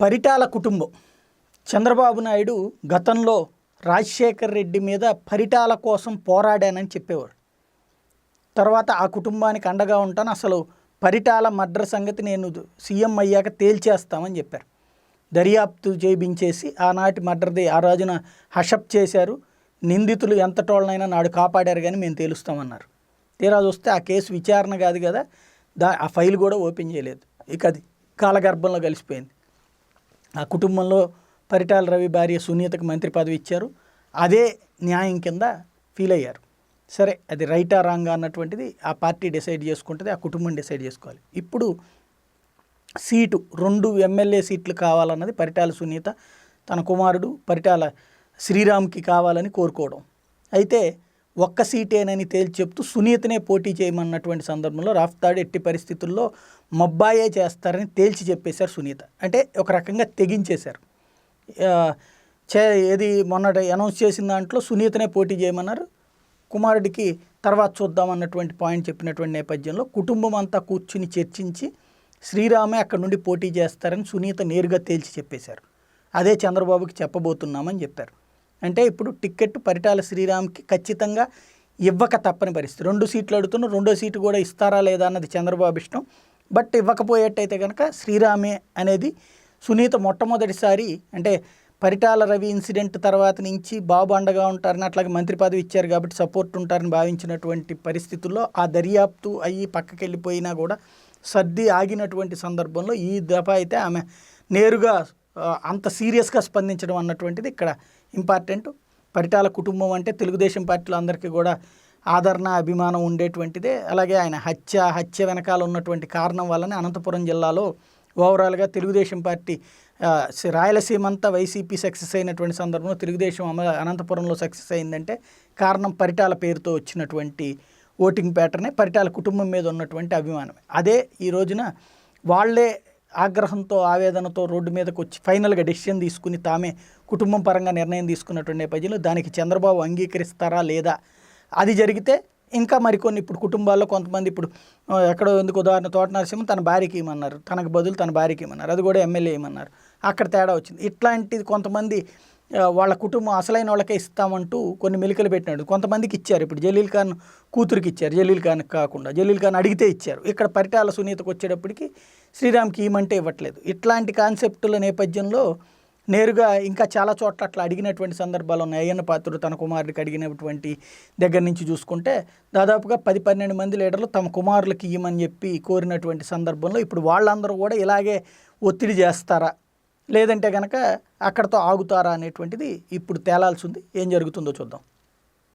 పరిటాల కుటుంబం. చంద్రబాబు నాయుడు గతంలో రాజశేఖర్ రెడ్డి మీద పరిటాల కోసం పోరాడానని చెప్పేవాడు. తర్వాత ఆ కుటుంబానికి అండగా ఉంటాను. అసలు పరిటాల మర్డర్ సంగతి నేను సీఎం అయ్యాక తేల్చేస్తామని చెప్పారు. దర్యాప్తు చేయించేసి ఆనాటి మర్డర్ది ఆ రోజున హషప్ చేశారు. నిందితులు ఎంతటోళ్ళనైనా నాడు కాపాడారు కానీ మేము తేలుస్తామన్నారు. తీరా చూస్తే ఆ కేసు విచారణ కాదు కదా దా ఆ ఫైల్ కూడా ఓపెన్ చేయలేదు. ఇక అది కాలగర్భంలో కలిసిపోయింది. ఆ కుటుంబంలో పరిటాల రవి భార్య సునీతకు మంత్రి పదవి ఇచ్చారు. అదే న్యాయం కింద ఫీల్ అయ్యారు. సరే అది రైటా రాంగా అన్నటువంటిది ఆ పార్టీ డిసైడ్ చేసుకుంటుంది ఆ కుటుంబం డిసైడ్ చేసుకోవాలి. ఇప్పుడు సీటు రెండు ఎమ్మెల్యే సీట్లు కావాలన్నది పరిటాల సునీత తన కుమారుడు పరిటాల శ్రీరామ్కి కావాలని కోరుకోవడం. అయితే ఒక్క సీటేనని తేల్చి చెప్తూ సునీతనే పోటీ చేయమన్నటువంటి సందర్భంలో రాఫ్తాడు ఎట్టి పరిస్థితుల్లో మబ్బాయే చేస్తారని తేల్చి చెప్పేశారు సునీత. అంటే ఒక రకంగా తెగించేశారు. చే ఏది మొన్నటి అనౌన్స్ చేసిన దాంట్లో సునీతనే పోటీ చేయమన్నారు. కుమారుడికి తర్వాత చూద్దాం అన్నటువంటి పాయింట్ చెప్పినటువంటి నేపథ్యంలో కుటుంబం అంతా కూర్చుని చర్చించి శ్రీరామే అక్కడ నుండి పోటీ చేస్తారని సునీత నేరుగా తేల్చి చెప్పేశారు. అదే చంద్రబాబుకి చెప్పబోతున్నామని చెప్పారు. అంటే ఇప్పుడు టిక్కెట్ పరిటాల శ్రీరామ్కి ఖచ్చితంగా ఇవ్వక తప్పని పరిస్థితి. రెండు సీట్లు అడుగుతున్న రెండో సీటు కూడా ఇస్తారా లేదా అన్నది చంద్రబాబు ఇష్టం. బట్ ఇవ్వకపోయేట్టయితే కనుక శ్రీరామే అనేది సునీత మొట్టమొదటిసారి అంటే పరిటాల రవి ఇన్సిడెంట్ తర్వాత నుంచి బాబు అండగా ఉంటారని అట్లాగే మంత్రి పదవి ఇచ్చారు కాబట్టి సపోర్ట్ ఉంటారని భావించినటువంటి పరిస్థితుల్లో ఆ దర్యాప్తు అయ్యి పక్కకి వెళ్ళిపోయినా కూడా సర్ది ఆగినటువంటి సందర్భంలో ఈ దఫా అయితే ఆమె నేరుగా అంత సీరియస్గా స్పందించడం అన్నటువంటిది ఇక్కడ ఇంపార్టెంట్. పరిటాల కుటుంబం అంటే తెలుగుదేశం పార్టీలో అందరికీ కూడా ఆదరణ అభిమానం ఉండేటువంటిదే. అలాగే ఆయన హత్య హత్య వెనకాల ఉన్నటువంటి కారణం వల్లనే అనంతపురం జిల్లాలో ఓవరాల్గా తెలుగుదేశం పార్టీ రాయలసీమ అంతా వైసీపీ సక్సెస్ అయినటువంటి సందర్భంలో తెలుగుదేశం అమ అనంతపురంలో సక్సెస్ అయిందంటే కారణం పరిటాల పేరుతో వచ్చినటువంటి ఓటింగ్ ప్యాటర్నే పరిటాల కుటుంబం మీద ఉన్నటువంటి అభిమానం అదే ఈ రోజున వాళ్ళే ఆగ్రహంతో ఆవేదనతో రోడ్డు మీదకు వచ్చి ఫైనల్గా డెసిషన్ తీసుకుని తామే కుటుంబం పరంగా నిర్ణయం తీసుకున్నటువంటి నేపథ్యంలో దానికి చంద్రబాబు అంగీకరిస్తారా లేదా? అది జరిగితే ఇంకా మరికొన్ని ఇప్పుడు కుటుంబాల్లో కొంతమంది ఇప్పుడు ఎక్కడో ఎందుకు ఉదాహరణ తోట నరసింహ తన భార్యకి ఇమ్మన్నారు. తనకు బదులు తన భార్యకి ఇమ్మన్నారు. అది కూడా ఎమ్మెల్యే ఇమ్మన్నారు. అక్కడ తేడా వచ్చింది. ఇట్లాంటిది కొంతమంది వాళ్ళ కుటుంబం అసలైన వాళ్ళకే ఇస్తామంటూ కొన్ని మెలికలు పెట్టినాడు. కొంతమందికి ఇచ్చారు. ఇప్పుడు జలీల్ ఖాన్ కూతురికి ఇచ్చారు. జలీల్ ఖాన్ కాకుండా. జలీల్ ఖాన్ అడిగితే ఇచ్చారు. ఇక్కడ పరిటాల సునీతకు వచ్చేటప్పటికి శ్రీరామ్కి ఏమంటే ఇవ్వట్లేదు. ఇట్లాంటి కాన్సెప్టుల నేపథ్యంలో నేరుగా ఇంకా చాలా చోట్ల అట్లా అడిగినటువంటి సందర్భాలు ఉన్నాయి. అయ్యన్న పాత్రుడు తన కుమారుడికి అడిగినటువంటి దగ్గర నుంచి చూసుకుంటే దాదాపుగా పది పన్నెండు మంది లీడర్లు తమ కుమారులకి ఇవ్వమని చెప్పి కోరినటువంటి సందర్భంలో ఇప్పుడు వాళ్ళందరూ కూడా ఇలాగే ఒత్తిడి చేస్తారా? లేదంటే కనుక అక్కడతో ఆగుతారా అనేటువంటిది ఇప్పుడు తేలాల్సి ఉంది. ఏం జరుగుతుందో చూద్దాం.